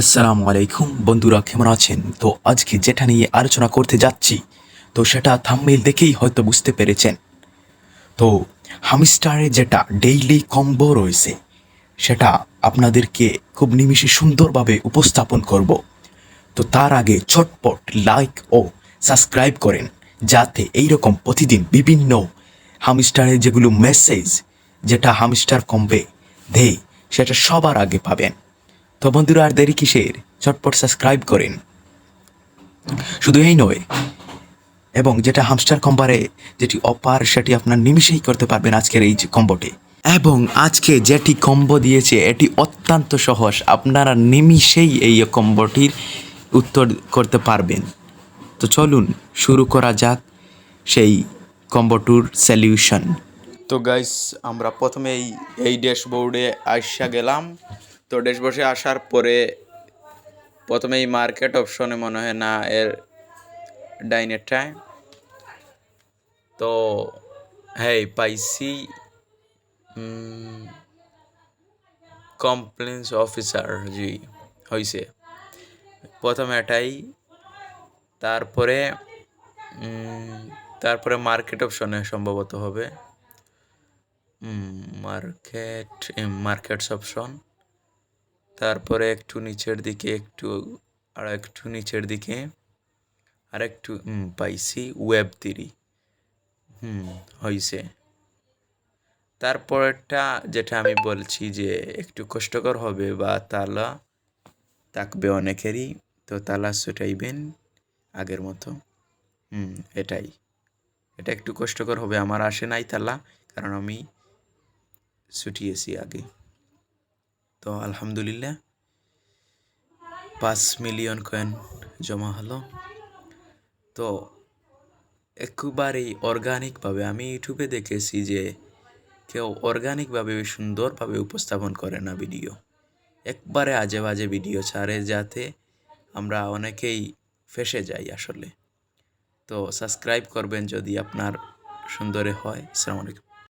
আসসালামু আলাইকুম বন্ধুরা, কেমন আছেন? তো আজকে যেটা নিয়ে আলোচনা করতে যাচ্ছি, তো সেটা থাম্বনেল দেখেই হয়তো বুঝতে পেরেছেন। তো হামিস্টারে যেটা ডেইলি কম্বো রয়েছে, সেটা আপনাদেরকে খুব নিমিষে সুন্দরভাবে উপস্থাপন করব। তো তার আগে ছটপট লাইক ও সাবস্ক্রাইব করেন, যাতে এইরকম প্রতিদিন বিভিন্ন হামিস্টারের যেগুলো মেসেজ যেটা হামিস্টার কমবে দেয় সেটা সবার আগে পাবেন। তো বন্ধুরা, আর দেরি কিসের? চটপট সাবস্ক্রাইব করেন। শুধু এই নয়, এবং যেটা হামস্টার কম্বারে যেটি অপার সেটি আপনার নিমিষেই করতে পারবেন আজকের এই কম্বোটি এবং আজকে যেটি কম্বো দিয়েছে, এটি অত্যন্ত সহজ। আপনারা নিমিষেই এই কম্বোটির উত্তর করতে পারবেন। তো চলুন, শুরু করা যাক সেই কম্বোটুর সলিউশন তো গাইস আমরা প্রথমে এই এই ড্যাশবোর্ডে আসা গেলাম। তো ড্যাশবোর্ডে আসার পরে প্রথমে এই মার্কেট অপশনে মনে হয় না এর ডাইনেরটায় তো হ্যাঁ পাইসি কমপ্লেন্স অফিসার জি হয়েছে প্রথমে এটাই, তারপরে তারপরে মার্কেট অপশনে সম্ভবত হবে। মার্কেট মার্কেটস অপশন তারপরে একটু নিচের দিকে একটু, আর একটু নিচের দিকে, আর একটু পাইছি ওয়েব থ্রি হুম হয়েছে তারপরেরটা যেটা আমি বলছি যে একটু কষ্টকর হবে বা তালা থাকবে অনেকেরই, তো তালা ছুটাইবেন আগের মতো। হুম, এটাই। এটা একটু কষ্টকর হবে। আমার আসে নাই তালা, কারণ আমি ছুটিয়েছি আগে। তো আলহামদুলিল্লাহ, পাঁচ মিলিয়ন কয়েন জমা হলো। তো একেবারেই অর্গানিকভাবে আমি ইউটিউবে দেখেছি যে কেউ অর্গানিকভাবে সুন্দরভাবে উপস্থাপন করে না ভিডিও একবারে আজে বাজে ভিডিও ছাড়ে যাতে আমরা অনেকেই ফেসে যাই আসলে। তো সাবস্ক্রাইব করবেন যদি আপনার সুন্দরে হয়। আসসালামু আলাইকুম।